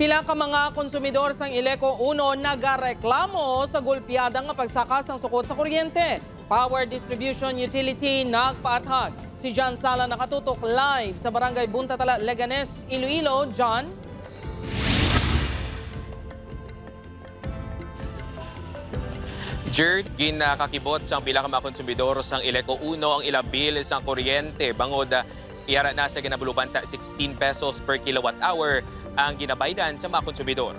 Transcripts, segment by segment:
Pila ka mga konsumidor sang Ileco 1 nagareklamo sa gulpiada nga pagsakas ng sukot sa kuryente. Power Distribution Utility nagpaathag. Si John Sala nakatutok live sa Barangay Buntatala, Leganes, Iloilo. John? Jerd, ginakakibot sang bilang mga konsumidor sang Ileco 1 ang ilabil sang kuryente. Bangod, iyara na sa ginabulubanta 16 pesos per kilowatt hour ang ginabaydan sa mga konsumidor.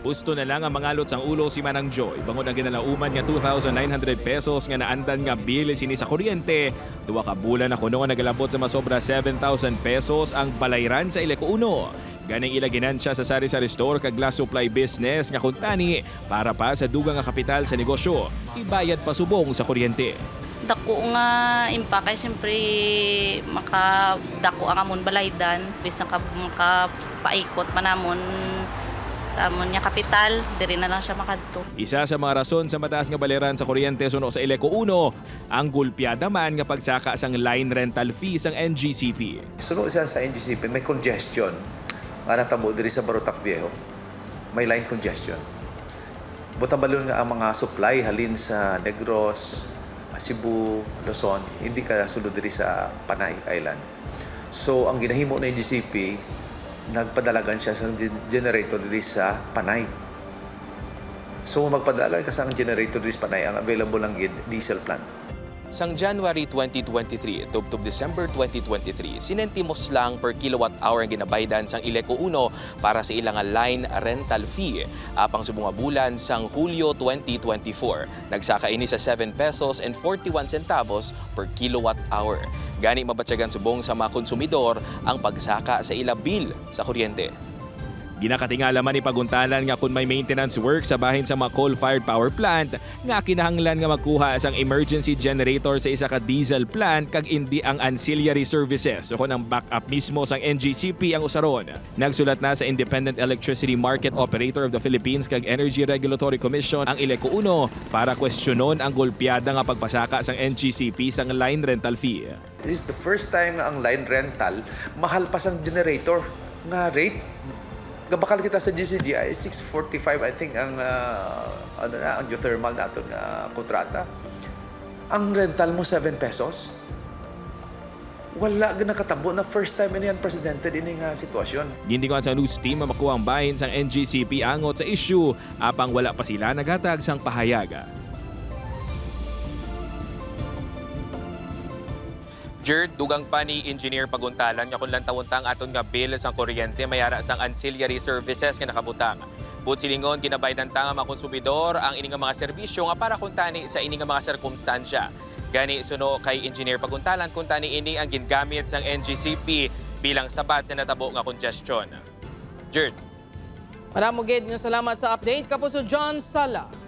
Gusto na lang ang mangalot sang ulo si Manang Joy. Bangod ang ginalauman nga 2,900 pesos nga naandan nga bill sini sa kuryente. Duwa ka bulan na kuno nga nagalabot sa masobra 7,000 pesos ang balayran sa Ileco 1. Ganing ilaginan siya sa sari-sari store kag glass supply business nga kuntani para pa sa dugang nga kapital sa negosyo. Ibayad pa subong sa kuryente. Dako nga impact kay syempre maka dako ang amon balaydan bis naka makapaikot manamon sa amon nga kapital diri na lang siya makadto Isa sa mga rason sa mataas nga baleran sa kuryente suno sa Ileco 1, ang gulpiada man nga pagsaka sang line rental fee sang NGCP. Sunod siya sa NGCP, may congestion. Nga natabo diri sa Barotac Viejo. May line congestion. Butang balon nga ang mga supply halin sa Negros, Cebu, Luzon, hindi ka sulod diri sa Panay Island. So, ang ginahimo ng NGCP, nagpadalagan siya sa gen- generator diri sa Panay. So, magpadalagan ka sa generator diri sa Panay, ang available lang diesel plant. Sang January 2023 tubtob December 2023, sinentimos lang per kilowatt hour ang ginabaydan sang Ileco 1 para sa ilang line rental fee. Apang subong nga bulan sang Hulyo 2024, nagsaka ini sa 7 pesos and 41 centavos per kilowatt hour. Gani mabatyagan subong sa mga konsumidor ang pagsaka sa ila bill sa kuryente. Ginakatingala man ni paguntalan nga kung may maintenance work sa bahin sa mga coal-fired power plant nga kinahanglan nga magkuha sang emergency generator sa isa ka diesel plant kag indi ang ancillary services o kung ang backup mismo sang NGCP ang usaron. Nagsulat na sa Independent Electricity Market Operator of the Philippines kag Energy Regulatory Commission ang Ileco 1 para kwestiyonon ang gulpiada nga pagpasaka sang NGCP sang line rental fee. This is the first time nga ang line rental, mahal pa sang generator nga rate. Gabakal kita sa GCGI, 645 I think ang ah, ano na, ang geothermal naton nga kontrata. Ang rental mo 7 pesos. Wala ga nakatabo na first time ini unprecedented ini nga sitwasyon. Gintinguan sa news team makuha ang bahin sang NGCP angot sa issue apang wala pa sila nagatag sang pahayaga. Jerd, dugang pa ni Engineer Paguntalan nga kung lantawuntang aton nga bill sang kuryente mayara sang ancillary services nga nakabutang. Bud silingon ginabaydan ta nga mga konsumidor ang ini nga mga serbisyo nga para kuntani sa ini nga mga sirkumstansya. Gani suno kay Engineer Paguntalan kuntani ini ang gingamit sang NGCP bilang sabat sa natabo nga congestion. Jerd. Maramugid nga salamat sa update. Kapuso John Sala.